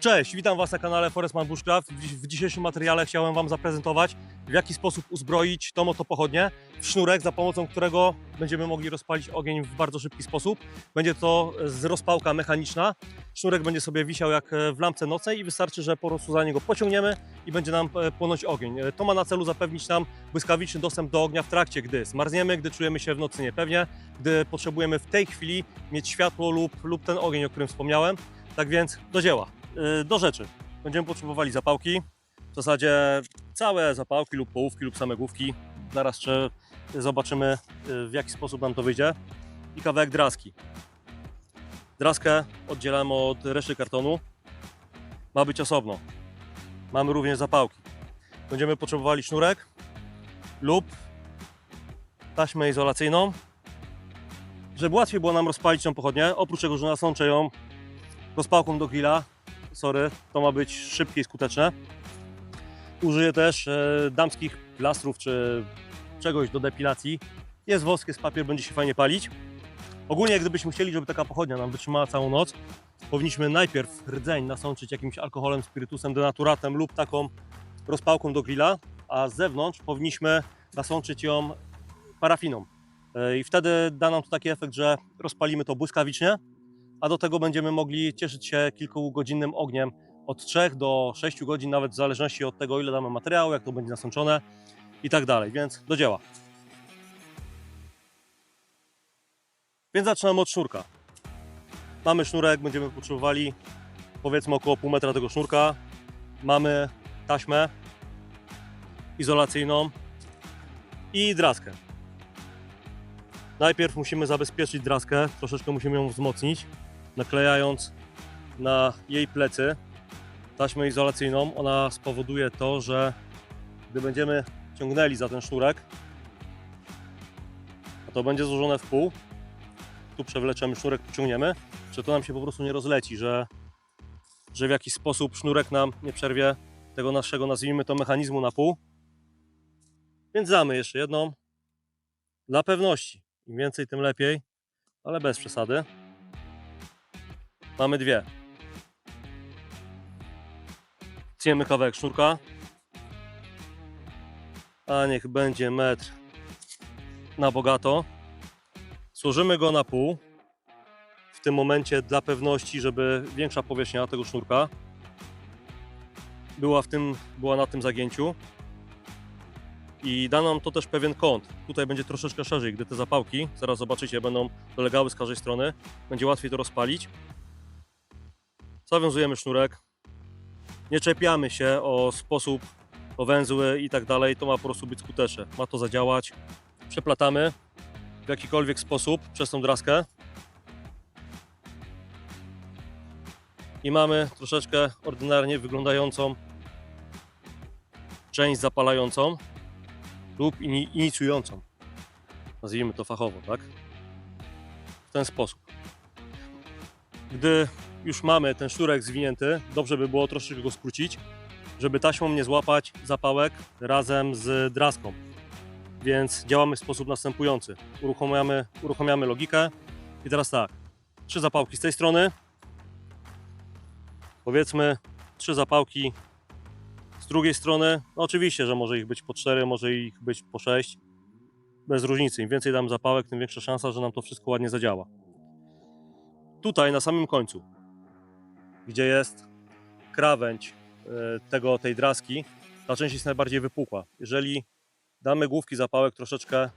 Cześć, witam Was na kanale Forestman Bushcraft. W dzisiejszym materiale chciałem Wam zaprezentować, w jaki sposób uzbroić tą oto pochodnię w sznurek, za pomocą którego będziemy mogli rozpalić ogień w bardzo szybki sposób. Będzie to z rozpałka mechaniczna. Sznurek będzie sobie wisiał jak e, w lampce nocnej i wystarczy, że po prostu za niego pociągniemy i będzie nam e, płonąć ogień. E, To ma na celu zapewnić nam błyskawiczny dostęp do ognia w trakcie, gdy zmarzniemy, gdy czujemy się w nocy niepewnie, gdy potrzebujemy w tej chwili mieć światło lub, lub ten ogień, o którym wspomniałem. Tak więc do dzieła. Y, Do rzeczy. Będziemy potrzebowali zapałki. W zasadzie całe zapałki lub połówki lub same główki. Zaraz jeszcze zobaczymy y, w jaki sposób nam to wyjdzie. I kawałek draski. Draskę oddzielamy od reszty kartonu. Ma być osobno. Mamy również zapałki. Będziemy potrzebowali sznurek lub taśmę izolacyjną. Żeby łatwiej było nam rozpalić tą pochodnię, oprócz tego, że nasączę ją rozpałką do grilla. Sorry, to ma być szybkie i skuteczne. Użyję też e, damskich plastrów czy czegoś do depilacji. Jest wosk, jest papier, będzie się fajnie palić. Ogólnie, gdybyśmy chcieli, żeby taka pochodnia nam wytrzymała całą noc, powinniśmy najpierw rdzeń nasączyć jakimś alkoholem, spirytusem, denaturatem lub taką rozpałką do grilla, a z zewnątrz powinniśmy nasączyć ją parafiną. E, I wtedy da nam to taki efekt, że rozpalimy to błyskawicznie, a do tego będziemy mogli cieszyć się kilkugodzinnym ogniem od 3 do 6 godzin, nawet w zależności od tego, ile damy materiału, jak to będzie nasączone i tak dalej. Więc do dzieła. Więc zaczynamy od sznurka. Mamy sznurek, będziemy potrzebowali powiedzmy około pół metra tego sznurka. Mamy taśmę izolacyjną i draskę. Najpierw musimy zabezpieczyć draskę, troszeczkę musimy ją wzmocnić naklejając na jej plecy taśmę izolacyjną, ona spowoduje to, że gdy będziemy ciągnęli za ten sznurek, a to będzie złożone w pół, tu przewleczemy sznurek, pociągniemy, że to nam się po prostu nie rozleci, że, że w jakiś sposób sznurek nam nie przerwie tego naszego, nazwijmy to, mechanizmu na pół. Więc damy jeszcze jedną, dla pewności. Im więcej, tym lepiej, ale bez przesady. Mamy dwie. Tniemy kawałek sznurka. A niech będzie metr na bogato. Złożymy go na pół. W tym momencie dla pewności, żeby większa powierzchnia tego sznurka była, w tym, była na tym zagięciu. I da nam to też pewien kąt. Tutaj będzie troszeczkę szerzej, gdy te zapałki, zaraz zobaczycie, będą dolegały z każdej strony. Będzie łatwiej to rozpalić. Zawiązujemy sznurek. Nie czepiamy się o sposób, o węzły i tak dalej. To ma po prostu być skuteczne. Ma to zadziałać. Przeplatamy w jakikolwiek sposób przez tą draskę. I mamy troszeczkę ordynarnie wyglądającą część zapalającą lub ini- inicjującą. Nazwijmy to fachowo, tak? W ten sposób. Gdy już mamy ten sznurek zwinięty, dobrze by było troszeczkę go skrócić, żeby taśmą nie złapać zapałek razem z draską. Więc działamy w sposób następujący. Uruchamiamy, uruchamiamy logikę i teraz tak, trzy zapałki z tej strony, powiedzmy trzy zapałki z drugiej strony. No oczywiście, że może ich być po cztery, może ich być po sześć. Bez różnicy. Im więcej dam zapałek, tym większa szansa, że nam to wszystko ładnie zadziała. Tutaj na samym końcu gdzie jest krawędź e, tego, tej draski, ta część jest najbardziej wypukła. Jeżeli damy główki zapałek troszeczkę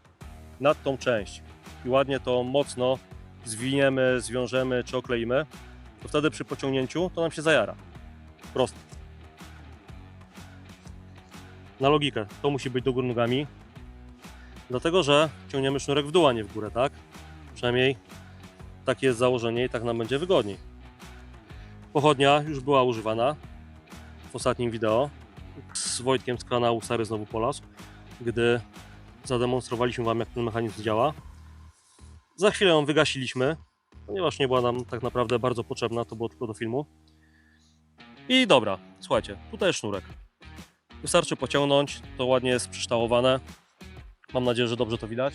nad tą część i ładnie to mocno zwiniemy, zwiążemy czy okleimy, to wtedy przy pociągnięciu to nam się zajara. Prosto. Na logikę, to musi być do góry nogami, dlatego że ciągniemy sznurek w dół, a nie w górę, tak? Przynajmniej takie jest założenie i tak nam będzie wygodniej. Pochodnia już była używana w ostatnim wideo z Wojtkiem z kanału Stary Znowu Polas, gdy zademonstrowaliśmy Wam jak ten mechanizm działa. Za chwilę ją wygasiliśmy, ponieważ nie była nam tak naprawdę bardzo potrzebna, to było tylko do filmu. I dobra, słuchajcie, tutaj jest sznurek. Wystarczy pociągnąć, to ładnie jest przyształowane. Mam nadzieję, że dobrze to widać.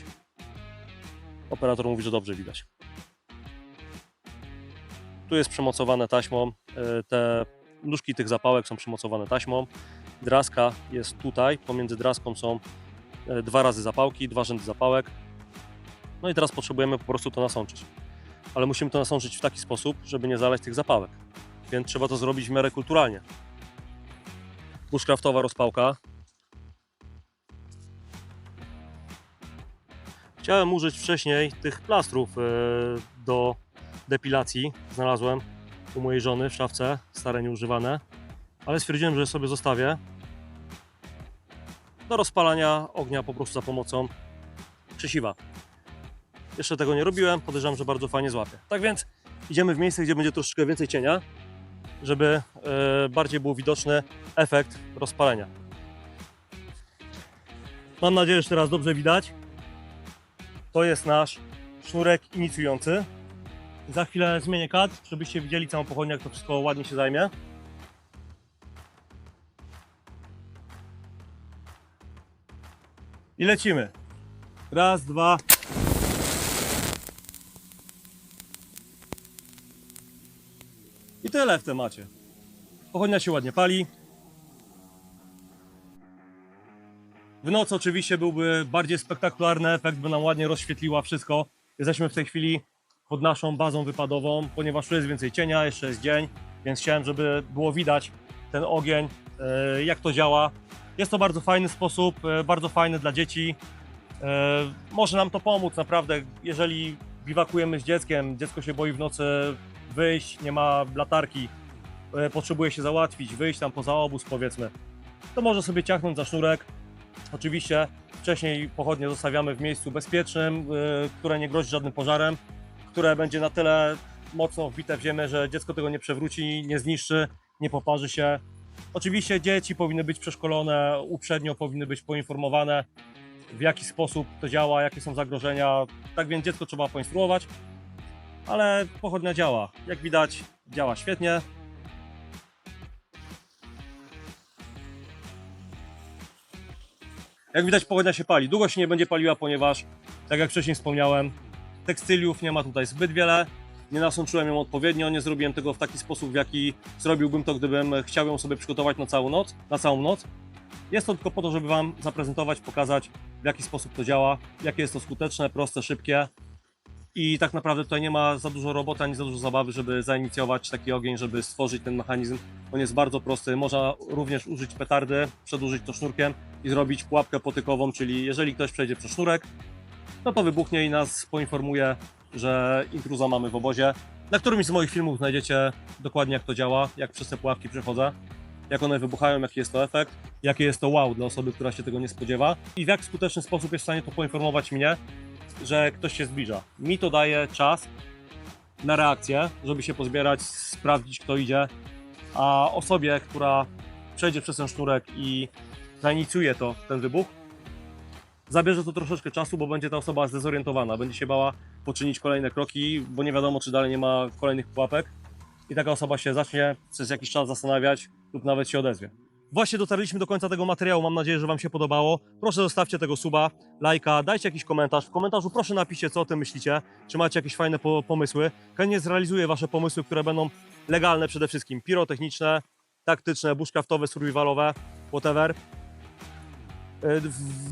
Operator mówi, że dobrze widać. Tu jest przymocowane taśmą e, te nóżki tych zapałek są przymocowane taśmą. Draska jest tutaj, pomiędzy draską są e, dwa razy zapałki, dwa rzędy zapałek. No i teraz potrzebujemy po prostu to nasączyć. Ale musimy to nasączyć w taki sposób, żeby nie zalać tych zapałek. Więc trzeba to zrobić w miarę kulturalnie. Bushcraftowa rozpałka. Chciałem użyć wcześniej tych plastrów e, do depilacji. Znalazłem u mojej żony w szafce, stare nieużywane. Ale stwierdziłem, że sobie zostawię do rozpalania ognia po prostu za pomocą krzesiwa. Jeszcze tego nie robiłem, podejrzewam, że bardzo fajnie złapię. Tak więc idziemy w miejsce, gdzie będzie troszeczkę więcej cienia, żeby e, bardziej był widoczny efekt rozpalenia. Mam nadzieję, że teraz dobrze widać. To jest nasz sznurek inicjujący. Za chwilę zmienię kadr, żebyście widzieli całą pochodnię, jak to wszystko ładnie się zajmie. I lecimy. Raz, dwa. I tyle w temacie. Pochodnia się ładnie pali. W nocy oczywiście byłby bardziej spektakularny efekt, by nam ładnie rozświetliła wszystko. Jesteśmy w tej chwili pod naszą bazą wypadową, ponieważ tu jest więcej cienia, jeszcze jest dzień, więc chciałem, żeby było widać ten ogień, e, jak to działa. Jest to bardzo fajny sposób, e, bardzo fajny dla dzieci. E, Może nam to pomóc naprawdę, jeżeli biwakujemy z dzieckiem, dziecko się boi w nocy wyjść, nie ma latarki, potrzebuje się załatwić, wyjść tam poza obóz powiedzmy, to może sobie ciachnąć za sznurek. Oczywiście wcześniej pochodnie zostawiamy w miejscu bezpiecznym, które nie grozi żadnym pożarem, które będzie na tyle mocno wbite w ziemię, że dziecko tego nie przewróci, nie zniszczy, nie poparzy się. Oczywiście dzieci powinny być przeszkolone, uprzednio powinny być poinformowane, w jaki sposób to działa, jakie są zagrożenia. Tak więc dziecko trzeba poinstruować, ale pochodnia działa. Jak widać, działa świetnie. Jak widać, pochodnia się pali. Długo się nie będzie paliła, ponieważ, tak jak wcześniej wspomniałem, tekstyliów nie ma tutaj zbyt wiele. Nie nasączyłem ją odpowiednio, nie zrobiłem tego w taki sposób, w jaki zrobiłbym to, gdybym chciał ją sobie przygotować na całą noc. Na całą noc. Jest to tylko po to, żeby Wam zaprezentować, pokazać, w jaki sposób to działa, jakie jest to skuteczne, proste, szybkie. I tak naprawdę tutaj nie ma za dużo roboty, ani za dużo zabawy, żeby zainicjować taki ogień, żeby stworzyć ten mechanizm. On jest bardzo prosty. Można również użyć petardy, przedłużyć to sznurkiem i zrobić pułapkę potykową, czyli jeżeli ktoś przejdzie przez sznurek, no to wybuchnie i nas poinformuje, że intruza mamy w obozie. Na którymś z moich filmów znajdziecie dokładnie jak to działa, jak przez te pułapki przechodzę, jak one wybuchają, jaki jest to efekt, jakie jest to wow dla osoby, która się tego nie spodziewa i w jak skuteczny sposób jest w stanie to poinformować mnie, że ktoś się zbliża. Mi to daje czas na reakcję, żeby się pozbierać, sprawdzić kto idzie, a osobie, która przejdzie przez ten sznurek i zainicjuje to, ten wybuch, zabierze to troszeczkę czasu, bo będzie ta osoba zdezorientowana, będzie się bała poczynić kolejne kroki, bo nie wiadomo, czy dalej nie ma kolejnych pułapek i taka osoba się zacznie przez jakiś czas zastanawiać lub nawet się odezwie. Właśnie dotarliśmy do końca tego materiału, mam nadzieję, że Wam się podobało. Proszę zostawcie tego suba, lajka, dajcie jakiś komentarz. W komentarzu proszę napiszcie, co o tym myślicie, czy macie jakieś fajne po pomysły. Chętnie zrealizuję Wasze pomysły, które będą legalne przede wszystkim, pirotechniczne, taktyczne, bushcraftowe, survivalowe, whatever. E,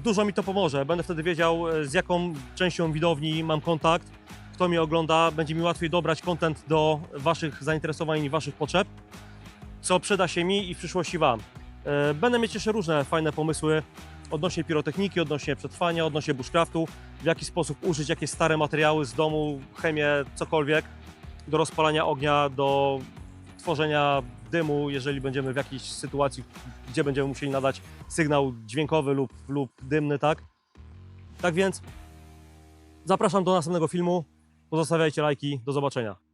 Dużo mi to pomoże. Będę wtedy wiedział, e, z jaką częścią widowni mam kontakt, kto mnie ogląda. Będzie mi łatwiej dobrać content do Waszych zainteresowań i Waszych potrzeb, co przyda się mi i w przyszłości Wam. E, Będę mieć jeszcze różne fajne pomysły odnośnie pirotechniki, odnośnie przetrwania, odnośnie bushcraftu, w jaki sposób użyć jakieś stare materiały z domu, chemię, cokolwiek do rozpalania ognia, do tworzenia dymu, jeżeli będziemy w jakiejś sytuacji, gdzie będziemy musieli nadać sygnał dźwiękowy lub, lub dymny, tak? Tak więc zapraszam do następnego filmu. Pozostawiajcie lajki. Do zobaczenia.